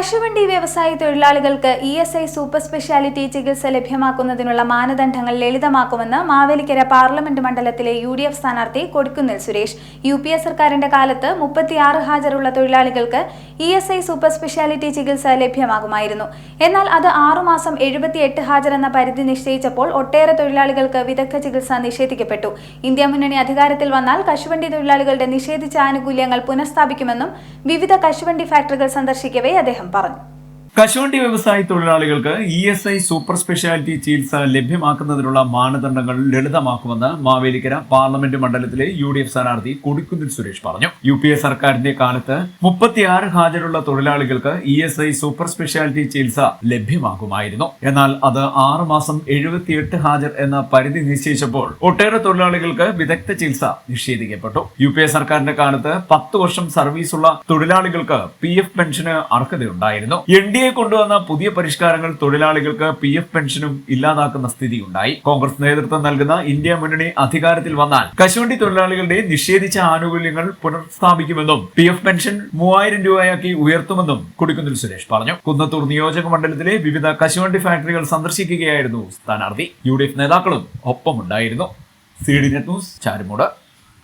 കശുവണ്ടി വ്യവസായ തൊഴിലാളികൾക്ക് E S I super speciality ചികിത്സ ലഭ്യമാക്കുന്നതിനുള്ള മാനദണ്ഡങ്ങൾ ലളിതമാക്കുമെന്ന് മാവേലിക്കര പാർലമെന്റ് മണ്ഡലത്തിലെ യു ഡി എഫ് സ്ഥാനാർത്ഥി Kodikunnil Suresh. U P A സർക്കാരിന്റെ കാലത്ത് മുപ്പത്തിയാറ് ഹാജരുള്ള തൊഴിലാളികൾക്ക് E S I super speciality ചികിത്സ ലഭ്യമാകുമായിരുന്നു. എന്നാൽ അത് ആറുമാസം എഴുപത്തിയെട്ട് എന്ന പരിധി നിശ്ചയിച്ചപ്പോൾ ഒട്ടേറെ തൊഴിലാളികൾക്ക് വിദഗ്ധ ചികിത്സ നിഷേധിക്കപ്പെട്ടു. ഇന്ത്യ മുന്നണി അധികാരത്തിൽ വന്നാൽ കശുവണ്ടി തൊഴിലാളികളുടെ നിഷേധിച്ച ആനുകൂല്യങ്ങൾ പുനഃസ്ഥാപിക്കുമെന്നും വിവിധ കശുവണ്ടി ഫാക്ടറികൾ സന്ദർശിക്കവേ അദ്ദേഹം പറഞ്ഞു. കശുവണ്ടി വ്യവസായ തൊഴിലാളികൾക്ക് E S I super speciality ചികിത്സ ലഭ്യമാക്കുന്നതിനുള്ള മാനദണ്ഡങ്ങൾ ലളിതമാക്കുമെന്ന് മാവേലിക്കര പാർലമെന്റ് മണ്ഡലത്തിലെ യു ഡി എഫ് സ്ഥാനാർത്ഥി കൊടിക്കുന്നിൽ സുരേഷ് പറഞ്ഞു. യു പി എ സർക്കാരിന്റെ കാലത്ത് മുപ്പത്തിയാറ് ഹാജരുള്ള തൊഴിലാളികൾക്ക് E S I super speciality ചികിത്സ ലഭ്യമാകുമായിരുന്നു. എന്നാൽ അത് ആറ് മാസം എഴുപത്തിയെട്ട് ഹാജർ എന്ന പരിധി നിശ്ചയിച്ചപ്പോൾ ഒട്ടേറെ തൊഴിലാളികൾക്ക് വിദഗ്ധ ചികിത്സ നിഷേധിക്കപ്പെട്ടു. യു പി എ സർക്കാരിന്റെ കാലത്ത് പത്ത് വർഷം സർവീസുള്ള തൊഴിലാളികൾക്ക് പി എഫ് പെൻഷന് അർഹതയുണ്ടായിരുന്നു. എൻ ഡി എ കൊണ്ടുവന്ന പുതിയ പരിഷ്കാരങ്ങൾ തൊഴിലാളികൾക്ക് പി എഫ് പെൻഷനും ഇല്ലാതാക്കുന്ന സ്ഥിതിയുണ്ടായി. കോൺഗ്രസ് നേതൃത്വം നൽകുന്ന ഇന്ത്യ മുന്നണി അധികാരത്തിൽ വന്നാൽ കശുവണ്ടി തൊഴിലാളികളുടെ നിഷേധിച്ച ആനുകൂല്യങ്ങൾ പുനഃസ്ഥാപിക്കുമെന്നും പി എഫ് പെൻഷൻ മൂവായിരം രൂപയാക്കി ഉയർത്തുമെന്നും കൊടിക്കുന്നിൽ സുരേഷ് പറഞ്ഞു. കുന്നത്തൂർ നിയോജക മണ്ഡലത്തിലെ വിവിധ കശുവണ്ടി ഫാക്ടറികൾ സന്ദർശിക്കുകയായിരുന്നു സ്ഥാനാർത്ഥി. യു ഡി എഫ് നേതാക്കളും ഒപ്പമുണ്ടായിരുന്നു. C D net news Charummood.